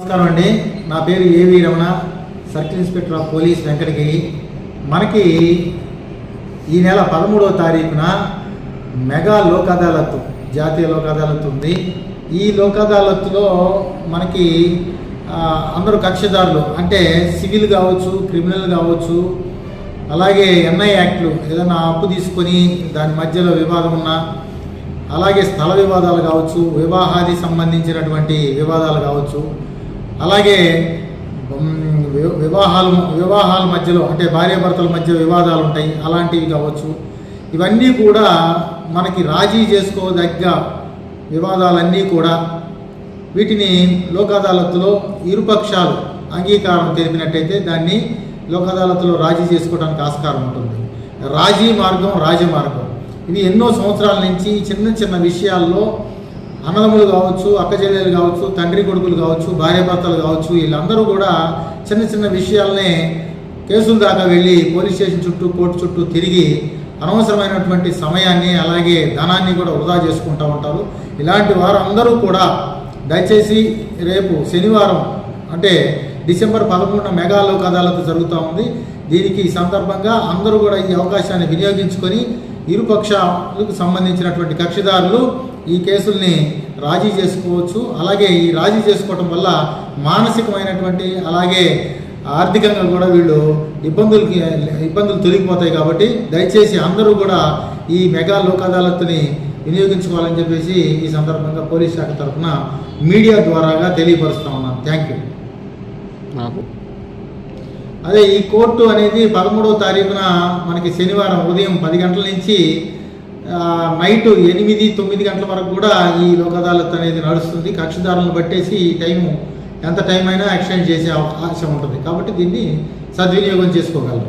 నమస్కారం అండి. నా పేరు AV Ramana circle inspector of police Venkatagiri. మనకి ఈ నెల పదమూడవ తారీఖున మెగా లోక్ అదాలత్ జాతీయ లోక్ అదాలత్ ఉంది. ఈ లోక్ అదాలత్లో మనకి అందరూ కక్షదారులు అంటే సివిల్ కావచ్చు క్రిమినల్ కావచ్చు అలాగే ఎన్ఐ యాక్ట్లు ఏదైనా అప్పు తీసుకొని దాని మధ్యలో వివాదం ఉన్నా అలాగే స్థల వివాదాలు కావచ్చు వివాహాది సంబంధించినటువంటి వివాదాలు కావచ్చు అలాగే వి- వివాహాలు వివాహాల మధ్యలో అంటే భార్యాభర్తల మధ్య వివాదాలు ఉంటాయి అలాంటివి కావచ్చు. ఇవన్నీ కూడా మనకి రాజీ చేసుకోదగ్గ వివాదాలన్నీ కూడా వీటిని లోక్ అదాలత్లో ఇరుపక్షాలు అంగీకారం తెలిపినట్టయితే దాన్ని లోక్ అదాలత్లో రాజీ చేసుకోవడానికి ఆస్కారం ఉంటుంది. రాజీ మార్గం రాజమార్గం. ఇవి ఎన్నో సంవత్సరాల నుంచి చిన్న చిన్న విషయాల్లో అన్నదమ్ములు కావచ్చు అక్కచెల్లెలు కావచ్చు తండ్రి కొడుకులు కావచ్చు భార్యాభర్తలు కావచ్చు వీళ్ళందరూ కూడా చిన్న చిన్న విషయాలనే కేసుల దాకా వెళ్ళి పోలీస్ స్టేషన్ చుట్టూ కోర్టు చుట్టూ తిరిగి అనవసరమైనటువంటి సమయాన్ని అలాగే ధనాన్ని కూడా వృధా చేసుకుంటూ ఉంటారు. ఇలాంటి వారందరూ కూడా దయచేసి రేపు శనివారం అంటే డిసెంబర్ పదమూడున మెగాలోక్ అదాలత్ జరుగుతూ ఉంది. దీనికి ఈ సందర్భంగా అందరూ కూడా ఈ అవకాశాన్ని వినియోగించుకొని ఇరుపక్షాలకు సంబంధించినటువంటి కక్షిదారులు ఈ కేసుల్ని రాజీ చేసుకోవచ్చు. అలాగే ఈ రాజీ చేసుకోవటం వల్ల మానసికమైనటువంటి అలాగే ఆర్థికంగా కూడా వీళ్ళు ఇబ్బందులకి ఇబ్బందులు తొలగిపోతాయి కాబట్టి దయచేసి అందరూ కూడా ఈ మెగా లోక్ అదాలత్ని వినియోగించుకోవాలని చెప్పేసి ఈ సందర్భంగా పోలీస్ శాఖ తరఫున మీడియా ద్వారాగా తెలియపరుస్తా ఉన్నాను థ్యాంక్ యూ. నాకు అదే ఈ కోర్టు అనేది పదమూడవ తారీఖున మనకి శనివారం ఉదయం పది గంటల నుంచి నైట్ ఎనిమిది తొమ్మిది గంటల వరకు కూడా ఈ లోక్ అదాలత్ అనేది నడుస్తుంది. కక్షిదారులను బట్టేసి ఈ టైము ఎంత టైం అయినా ఎక్స్టెండ్ చేసే అవకాశం ఉంటుంది. కాబట్టి దీన్ని సద్వినియోగం చేసుకోగలరు.